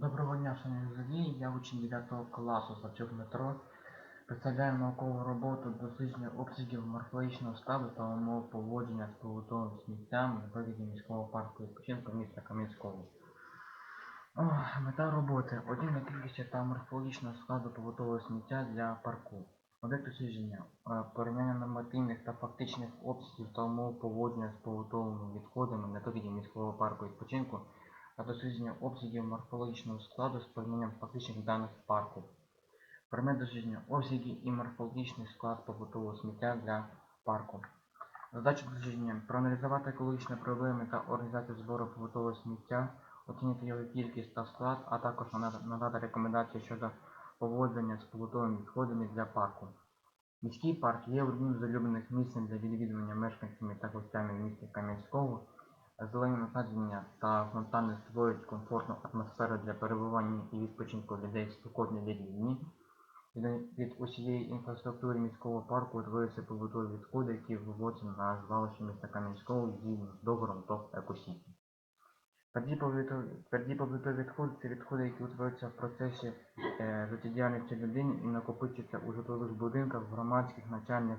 Доброго дня, шановні водії. Я учень 9 класу Савчук Дмитро. Представляю наукову роботу дослідження обсягів морфологічного складу та умов поводження з побутовим сміттям на вигляді міського парку відпочинку міста Кам'янського. Мета роботи. Оцінка кількості та морфологічного складу побутового сміття для парку. Об'єкт дослідження. Е, Порівняння нормативних та фактичних обсягів та умов поводження з побутовими відходами на вигляді міського парку відпочинку та дослідження обсягів морфологічного складу з порівнянням фактичних даних парку. Предмет дослідження обсяги і морфологічний склад побутового сміття для парку. Задача дослідження проаналізувати екологічні проблеми та організацію збору побутового сміття, оцінити його кількість та склад, а також надати рекомендації щодо поводження з побутовими відходами для парку. Міський парк є одним з улюблених місць для відвідування мешканцями та гостями міста Кам'янського. Зелені насадження та фонтани створюють комфортну атмосферу для перебування і відпочинку людей в літні дні. Від, усієї інфраструктури міського парку утворюються побутові відходи, які вивозяться на звалище міста Кам'янського згідно з договором ТОВ «Екосіті». Тверді побутові відходи це відходи, які утворюються в процесі е, життєдіяльності людини і накопичуються у житлових будинках, громадських, навчальних,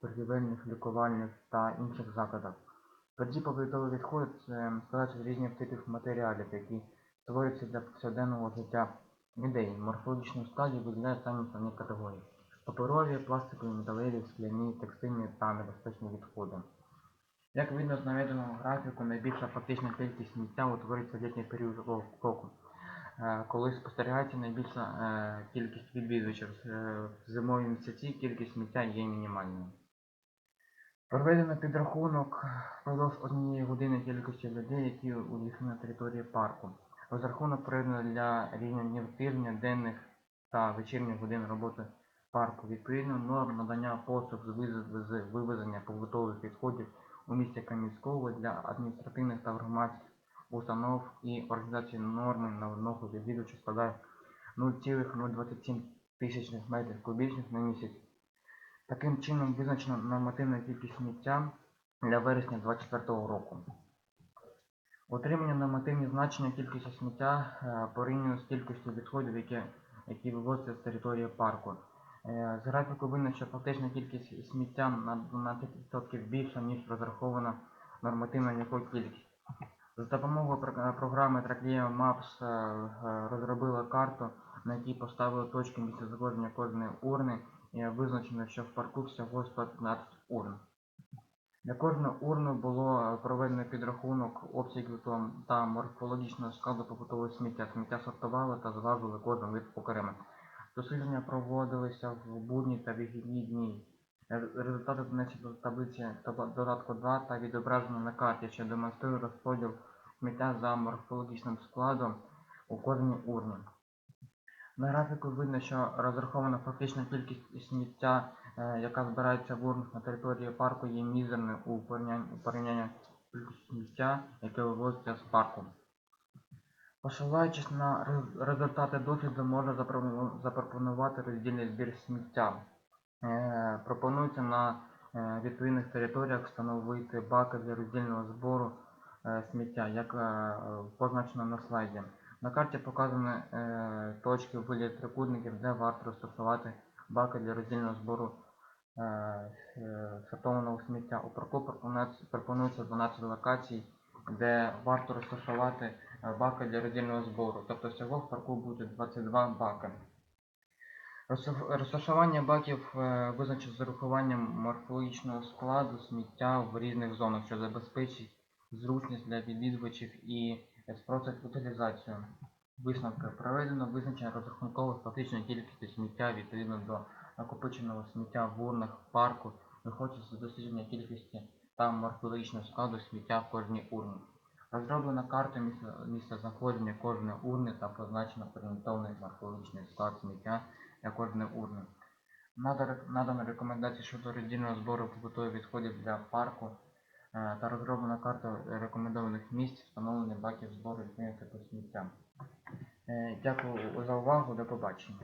торгівельних, лікувальних та інших закладах. Тверді побутові відходи складаються з різних типів матеріалів, які створюються для повсякденного життя людей. В морфологічному складі виділяють самі основні категорії. Паперові, пластикові, металеві, скляні, текстильні та небезпечні відходи. Як видно з наведеного графіку, найбільша фактична кількість сміття утворюється в літній період року, е, коли спостерігається найбільша е, кількість відвідувачів. Е, В зимові місяці кількість сміття є мінімальною. Проведено підрахунок впродовж однієї години кількості людей, які увійшли на території парку. Розрахунок проведено для рівня тижня, денних та вечірніх годин роботи парку. Відповідно, норм надання послуг з вивезення побутових відходів у місті Кам'янського для адміністративних та громадських установ і організації норми на одного відвідувача складає 0,027 тисячних метрів кубічних на місяць. Таким чином визначена нормативна кількість сміття для вересня 2024 року. Отримання нормативні значення кількості сміття е, порівняно з кількістю відходів, які, які вивозяться з території парку. Е, З графіку видно, що фактична кількість сміття на 12% більша, ніж розрахована нормативна його кількість. За допомогою програми Tracklea Maps е, е, розробила карту, на якій поставили точки місцезаходження кожної урни визначено, що в парку всього 115 урн. Для кожної урни було е, проведено підрахунок обсягів та- морфологічного складу побутового сміття. Сміття сортували та зважували кожен вид окремо. Дослідження проводилися в будні та вихідні дні. Результати донесені до таблиці додатку 2 та відображені на карті, що демонструє розподіл сміття за морфологічним складом у кожній урні. На графіку видно, що розрахована фактична кількість сміття, е, яка збирається в урнах на території парку, є мізерною у порівнянні, з сміття, яке вивозиться з парку. Посилаючись на результати досліду, можна запропонувати роздільний збір сміття. Е, Пропонується на е, відповідних територіях встановити баки для роздільного збору сміття, як позначено на слайді. На карті показані е, точки в трикутників, де варто розташувати баки для роздільного збору е, е, сортованого сміття. У парку пропонується- пропонується 12 локацій, де варто розташувати е, баки для роздільного збору. Тобто всього в парку буде 22 баки. Розташування баків е, визначить з урахуванням морфологічного складу сміття в різних зонах, що забезпечить зручність для відвідувачів і спростить утилізацію. Висновки проведено визначення розрахункової фактичної кількості сміття відповідно до накопиченого сміття в урнах парку, виходить з дослідження кількості та морфологічного складу сміття в кожній урні. Розроблена карта місця, знаходження кожної урни та позначено орієнтовний морфологічний склад сміття для кожної урни. Надано рекомендації щодо роздільного збору побутових відходів для парку та розроблена карта рекомендованих місць встановлення баків збору відповідних типу сміття. Е, Дякую за увагу, до побачення.